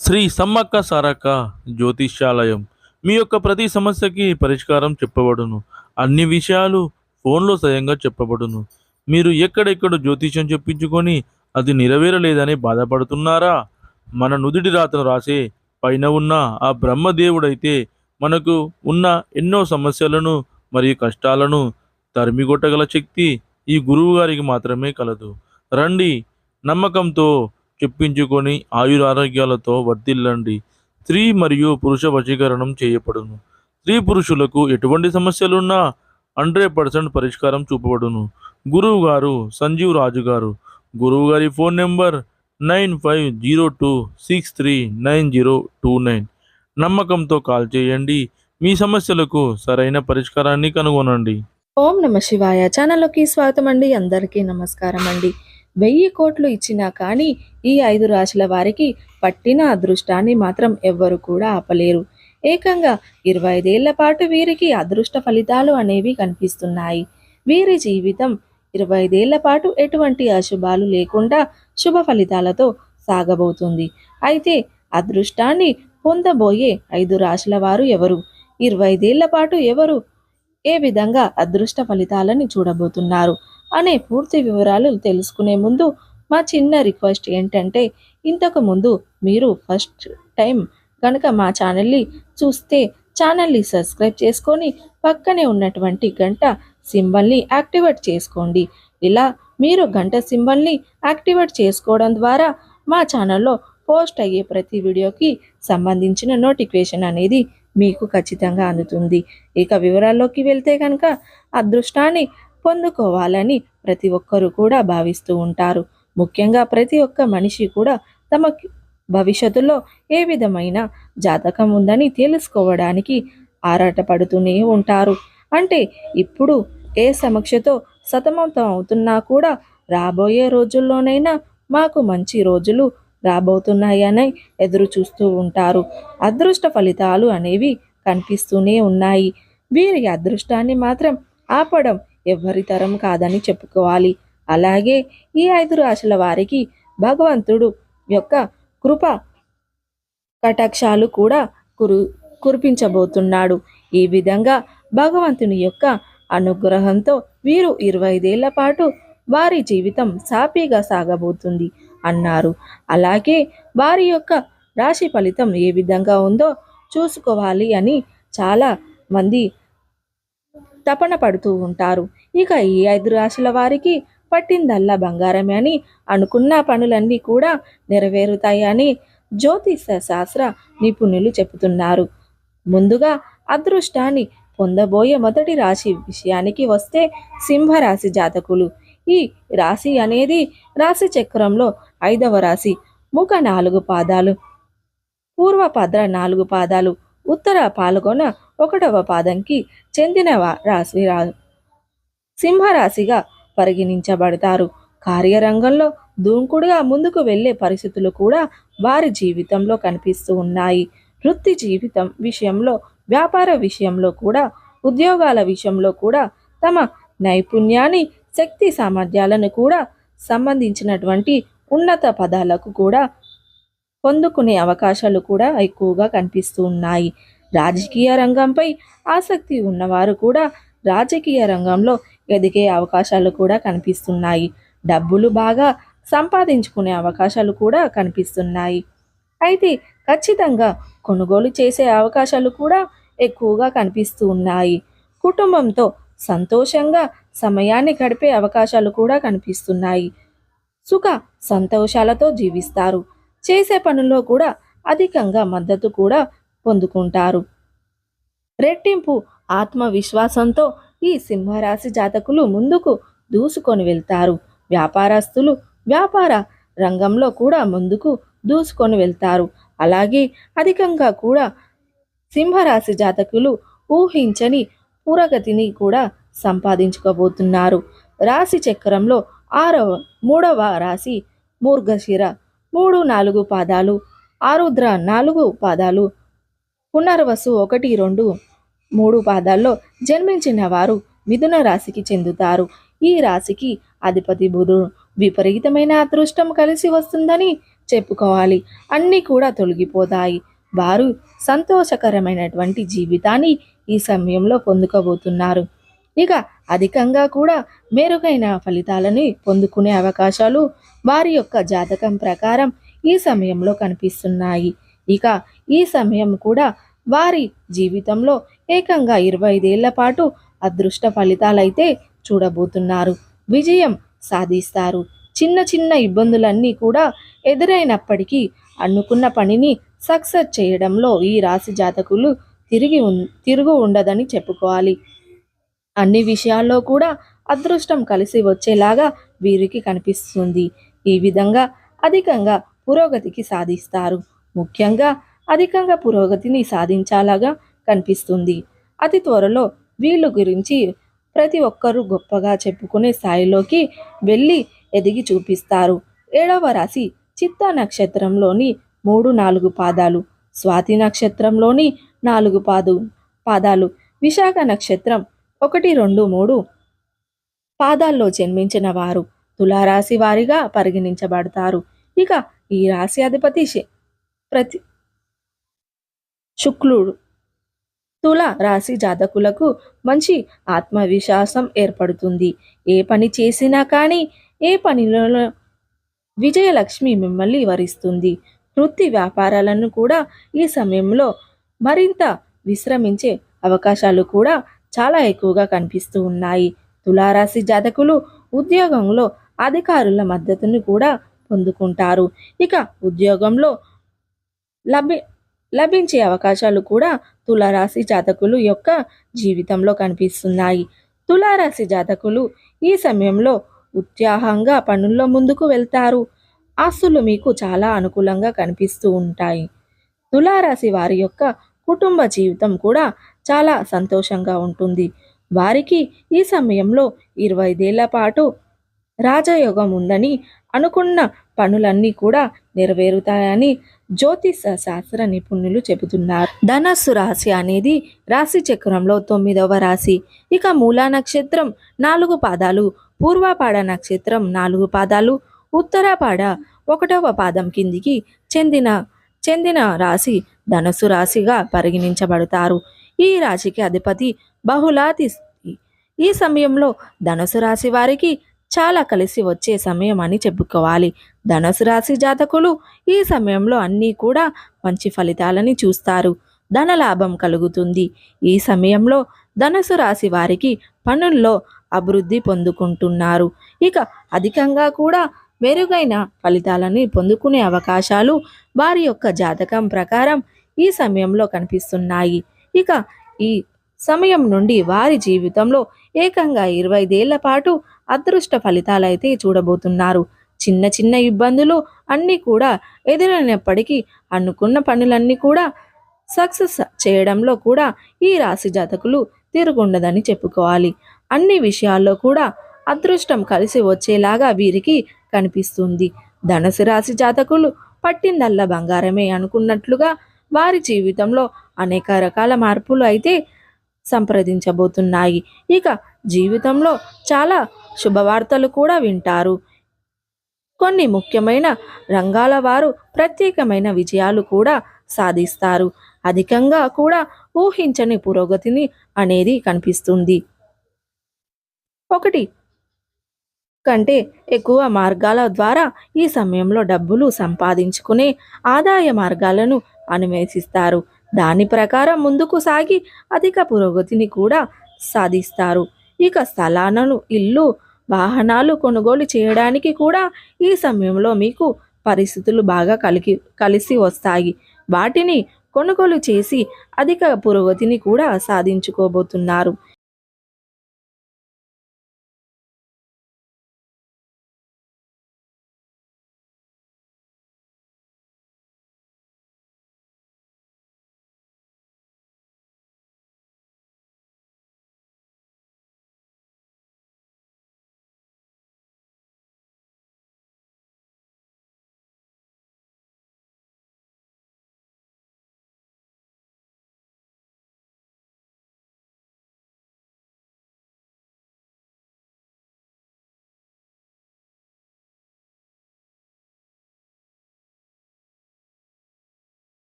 శ్రీ సమ్మక్క సారక్క జ్యోతిష్యాలయం. మీ యొక్క ప్రతి సమస్యకి పరిష్కారం చెప్పబడును. అన్ని విషయాలు ఫోన్లో స్వయంగా చెప్పబడును. మీరు ఎక్కడెక్కడ జ్యోతిష్యం చెప్పించుకొని అది నెరవేరలేదని బాధపడుతున్నారా? మన నుదుటి రాతను రాసే పైన ఉన్న ఆ బ్రహ్మదేవుడైతే మనకు ఉన్న ఎన్నో సమస్యలను మరియు కష్టాలను తరిమిగొట్టగల శక్తి ఈ గురువు గారికి మాత్రమే కలదు. రండి నమ్మకంతో చెప్పించుకొని ఆయురారోగ్యాలతో వర్ధిల్లండి. స్త్రీ మరియు పురుష వశీకరణం చేయబడును. స్త్రీ పురుషులకు ఎటువంటి సమస్యలున్నా హండ్రెడ్ పర్సెంట్ పరిష్కారం చూపబడును. గురువు గారు సంజీవ్ రాజు గారు గురువు గారి phone number nine five zero two six three nine zero two nine. నమ్మకంతో కాల్ చేయండి. మీ సమస్యలకు సరైన పరిష్కారాన్ని కనుగొనండి. ఓం నమ శివాయ. ఛానల్లోకి స్వాగతం అండి అందరికీ నమస్కారం అండి వెయ్యి కోట్లు ఇచ్చినా కానీ ఈ ఐదు రాశుల వారికి పట్టిన అదృష్టాన్ని మాత్రం ఎవ్వరు కూడా ఆపలేరు. ఏకంగా ఇరవై ఐదేళ్ళ పాటు వీరికి అదృష్ట ఫలితాలు అనేవి కనిపిస్తున్నాయి. వీరి జీవితం ఇరవై ఐదేళ్ళ పాటు ఎటువంటి అశుభాలు లేకుండా శుభ ఫలితాలతో సాగబోతుంది. అయితే అదృష్టాన్ని పొందబోయే ఐదు రాశుల వారు ఎవరు? ఇరవై ఐదేళ్ళ పాటు ఎవరు ఏ విధంగా అదృష్ట ఫలితాలని చూడబోతున్నారు? అనే పూర్తి వివరాలు తెలుసుకునే ముందు మా చిన్న రిక్వెస్ట్ ఏంటంటే ఇంతకు ముందు మీరు ఫస్ట్ టైం కనుక మా ఛానల్ని చూస్తే ఛానల్ని సబ్స్క్రైబ్ చేసుకొని పక్కనే ఉన్నటువంటి గంట సింబల్ని యాక్టివేట్ చేసుకోండి. ఇలా మీరు గంట సింబల్ని యాక్టివేట్ చేసుకోవడం ద్వారా మా ఛానల్లో పోస్ట్ అయ్యే ప్రతి వీడియోకి సంబంధించిన నోటిఫికేషన్ అనేది మీకు ఖచ్చితంగా అందుతుంది. ఇక వివరాల్లోకి వెళ్తే కనుక అదృష్టాన్ని పొందుకోవాలని ప్రతి ఒక్కరూ కూడా భావిస్తూ ఉంటారు. ముఖ్యంగా ప్రతి ఒక్క మనిషి కూడా తమ భవిష్యత్తులో ఏ విధమైన జాతకం ఉందని తెలుసుకోవడానికి ఆరాటపడుతూనే ఉంటారు. అంటే ఇప్పుడు ఏ సమక్షతో సతమతం అవుతున్నా కూడా రాబోయే రోజుల్లోనైనా మాకు మంచి రోజులు రాబోతున్నాయని ఎదురు చూస్తూ ఉంటారు. అదృష్ట ఫలితాలు అనేవి కనిపిస్తూనే ఉన్నాయి. వీరి అదృష్టాన్ని మాత్రం ఆపడం ఎవ్వరి తరం కాదని చెప్పుకోవాలి. అలాగే ఈ ఐదు రాశుల వారికి భగవంతుడు యొక్క కృప కటాక్షాలు కూడా కురు కురిపించబోతున్నాడు. ఈ విధంగా భగవంతుని యొక్క అనుగ్రహంతో వీరు ఇరవై ఐదేళ్ళ పాటు వారి జీవితం సాపీగా సాగబోతుంది అన్నారు. అలాగే వారి యొక్క రాశి ఫలితం ఏ విధంగా ఉందో చూసుకోవాలి అని చాలా మంది తపన పడుతూ ఉంటారు. ఇక ఈ ఐదు రాశుల వారికి పట్టిందల్లా బంగారమే అని అనుకున్న పనులన్నీ కూడా నెరవేరుతాయని జ్యోతిష శాస్త్ర నిపుణులు చెబుతున్నారు. ముందుగా అదృష్టాన్ని పొందబోయే మొదటి రాశి విషయానికి వస్తే సింహరాశి జాతకులు. ఈ రాశి అనేది రాశి చక్రంలో ఐదవ రాశి ముఖ నాలుగు పాదాలు పూర్వభద్ర నాలుగు పాదాలు ఉత్తర పాల్గొన ఒకటవ పాదంకి చెందిన రాశి సింహరాశిగా పరిగణించబడతారు. కార్యరంగంలో దూకుడుగా ముందుకు వెళ్ళే పరిస్థితులు కూడా వారి జీవితంలో కనిపిస్తూ ఉన్నాయి. వృత్తి జీవితం విషయంలో వ్యాపార విషయంలో కూడా ఉద్యోగాల విషయంలో కూడా తమ నైపుణ్యాన్ని శక్తి సామర్థ్యాలను కూడా సంబంధించినటువంటి ఉన్నత పదాలకు కూడా పొందుకునే అవకాశాలు కూడా ఎక్కువగా కనిపిస్తూ ఉన్నాయి. రాజకీయ రంగంపై ఆసక్తి ఉన్నవారు కూడా రాజకీయ రంగంలో ఎదిగే అవకాశాలు కూడా కనిపిస్తున్నాయి. డబ్బులు బాగా సంపాదించుకునే అవకాశాలు కూడా కనిపిస్తున్నాయి. అయితే ఖచ్చితంగా కొనుగోలు చేసే అవకాశాలు కూడా ఎక్కువగా కనిపిస్తూ ఉన్నాయి. కుటుంబంతో సంతోషంగా సమయాన్ని గడిపే అవకాశాలు కూడా కనిపిస్తున్నాయి. సుఖ సంతోషాలతో జీవిస్తారు. చేసే పనుల్లో కూడా అధికంగా మద్దతు కూడా పొందుకుంటారు. రెట్టింపు ఆత్మవిశ్వాసంతో ఈ సింహరాశి జాతకులు ముందుకు దూసుకొని వెళ్తారు. వ్యాపారస్తులు వ్యాపార రంగంలో కూడా ముందుకు దూసుకొని వెళ్తారు. అలాగే అధికంగా కూడా సింహరాశి జాతకులు ఊహించని పురోగతిని కూడా సంపాదించుకోబోతున్నారు. రాశి చక్రంలో ఆరవ మూడవ రాశి మూర్ఘశిర మూడు నాలుగు పాదాలు ఆరుద్ర నాలుగు పాదాలు పునర్వసు ఒకటి రెండు మూడు పాదాల్లో జన్మించిన వారు మిథున రాశికి చెందుతారు. ఈ రాశికి అధిపతి బుధుడు విపరీతమైన అదృష్టం కలిసి వస్తుందని చెప్పుకోవాలి. అన్నీ కూడా తొలగిపోతాయి. వారు సంతోషకరమైనటువంటి జీవితాన్ని ఈ సమయంలో పొందుకోబోతున్నారు. ఇక అధికంగా కూడా మెరుగైన ఫలితాలని పొందుకునే అవకాశాలు వారి యొక్క జాతకం ప్రకారం ఈ సమయంలో కనిపిస్తున్నాయి. ఇక ఈ సమయం కూడా వారి జీవితంలో ఏకంగా ఇరవై ఐదేళ్ళ పాటు అదృష్ట ఫలితాలైతే చూడబోతున్నారు. విజయం సాధిస్తారు. చిన్న చిన్న ఇబ్బందులన్నీ కూడా ఎదురైనప్పటికీ అనుకున్న పనిని సక్సెస్ చేయడంలో ఈ రాశి జాతకులు తిరిగి ఉన్ తిరుగు ఉండదని చెప్పుకోవాలి. అన్ని విషయాల్లో కూడా అదృష్టం కలిసి వచ్చేలాగా వీరికి కనిపిస్తుంది. ఈ విధంగా అధికంగా పురోగతికి సాధిస్తారు. ముఖ్యంగా అధికంగా పురోగతిని సాధించాలాగా కనిపిస్తుంది. అతి త్వరలో వీళ్ళు గురించి ప్రతి ఒక్కరూ గొప్పగా చెప్పుకునే స్థాయిలోకి వెళ్ళి ఎదిగి చూపిస్తారు. ఏడవ రాశి చిత్తా నక్షత్రంలోని మూడు నాలుగు పాదాలు స్వాతి నక్షత్రంలోని నాలుగు పాదు పాదాలు విశాఖ నక్షత్రం ఒకటి రెండు మూడు పాదాల్లో జన్మించిన వారు తులారాశి వారిగా పరిగణించబడతారు. ఇక ఈ రాశి అధిపతి ప్రతి శుక్లుడు. తుల రాశి జాతకులకు మంచి ఆత్మవిశ్వాసం ఏర్పడుతుంది. ఏ పని చేసినా కానీ ఏ పనిలో విజయలక్ష్మి మిమ్మల్ని వరిస్తుంది. వృత్తి వ్యాపారాలను కూడా ఈ సమయంలో మరింత విశ్రమించే అవకాశాలు కూడా చాలా ఎక్కువగా కనిపిస్తూ ఉన్నాయి. తులారాశి జాతకులు ఉద్యోగంలో అధికారుల మద్దతును కూడా పొందుకుంటారు. ఇక ఉద్యోగంలో లభి లభించే అవకాశాలు కూడా తులారాశి జాతకులు యొక్క జీవితంలో కనిపిస్తున్నాయి. తులారాశి జాతకులు ఈ సమయంలో ఉత్సాహంగా పనుల్లో ముందుకు వెళ్తారు. ఆస్తులు మీకు చాలా అనుకూలంగా కనిపిస్తూ ఉంటాయి. తులారాశి వారి యొక్క కుటుంబ జీవితం కూడా చాలా సంతోషంగా ఉంటుంది. వారికి ఈ సమయంలో ఇరవై ఐదేళ్ళ పాటు రాజయోగం ఉందని అనుకున్న పనులన్నీ కూడా నెరవేరుతాయని జ్యోతిష శాస్త్ర నిపుణులు చెబుతున్నారు. ధనస్సు రాశి అనేది రాశి చక్రంలో తొమ్మిదవ రాశి. ఇక మూలా నక్షత్రం నాలుగు పాదాలు పూర్వపాడ నక్షత్రం నాలుగు పాదాలు ఉత్తరాపాడ ఒకటవ పాదం కిందికి చెందిన చెందిన రాశి ధనస్సు రాశిగా పరిగణించబడతారు. ఈ రాశికి అధిపతి బహుళాతి ఈ సమయంలో ధనుసు రాశి వారికి చాలా కలిసి వచ్చే సమయం అని చెప్పుకోవాలి. ధనుసు రాశి జాతకులు ఈ సమయంలో అన్నీ కూడా మంచి ఫలితాలని చూస్తారు. ధన లాభం కలుగుతుంది. ఈ సమయంలో ధనుసు రాశి వారికి పనుల్లో అభివృద్ధి పొందుకుంటున్నారు. ఇక అధికంగా కూడా మెరుగైన ఫలితాలని పొందుకునే అవకాశాలు వారి యొక్క జాతకం ప్రకారం ఈ సమయంలో కనిపిస్తున్నాయి. ఇక ఈ సమయం నుండి వారి జీవితంలో ఏకంగా ఇరవైదేళ్ళ పాటు అదృష్ట ఫలితాలైతే చూడబోతున్నారు. చిన్న చిన్న ఇబ్బందులు అన్నీ కూడా ఎదురైనప్పటికీ అనుకున్న పనులన్నీ కూడా సక్సెస్ చేయడంలో కూడా ఈ రాశి జాతకులు తిరుగుండదని చెప్పుకోవాలి. అన్ని విషయాల్లో కూడా అదృష్టం కలిసి వచ్చేలాగా వీరికి కనిపిస్తుంది. ధనుసు రాశి జాతకులు పట్టిందల్లా బంగారమే అనుకున్నట్లుగా వారి జీవితంలో అనేక రకాల మార్పులు అయితే సంప్రదించబోతున్నాయి. ఇక జీవితంలో చాలా శుభవార్తలు కూడా వింటారు. కొన్ని ముఖ్యమైన రంగాల వారు ప్రత్యేకమైన విజయాలు కూడా సాధిస్తారు. అధికంగా కూడా ఊహించని పురోగతిని అనేది కనిపిస్తుంది. ఒకటి కంటే ఎక్కువ మార్గాల ద్వారా ఈ సమయంలో డబ్బులు సంపాదించుకునే ఆదాయ మార్గాలను అన్వేషిస్తారు దాని ప్రకారం ముందుకు సాగి అధిక పురోగతిని కూడా సాధిస్తారు. ఇక స్థలాలను ఇల్లు వాహనాలు కొనుగోలు చేయడానికి కూడా ఈ సమయంలో మీకు పరిస్థితులు బాగా కలిగి కలిసి వస్తాయి. వాటిని కొనుగోలు చేసి అధిక పురోగతిని కూడా సాధించుకోబోతున్నారు.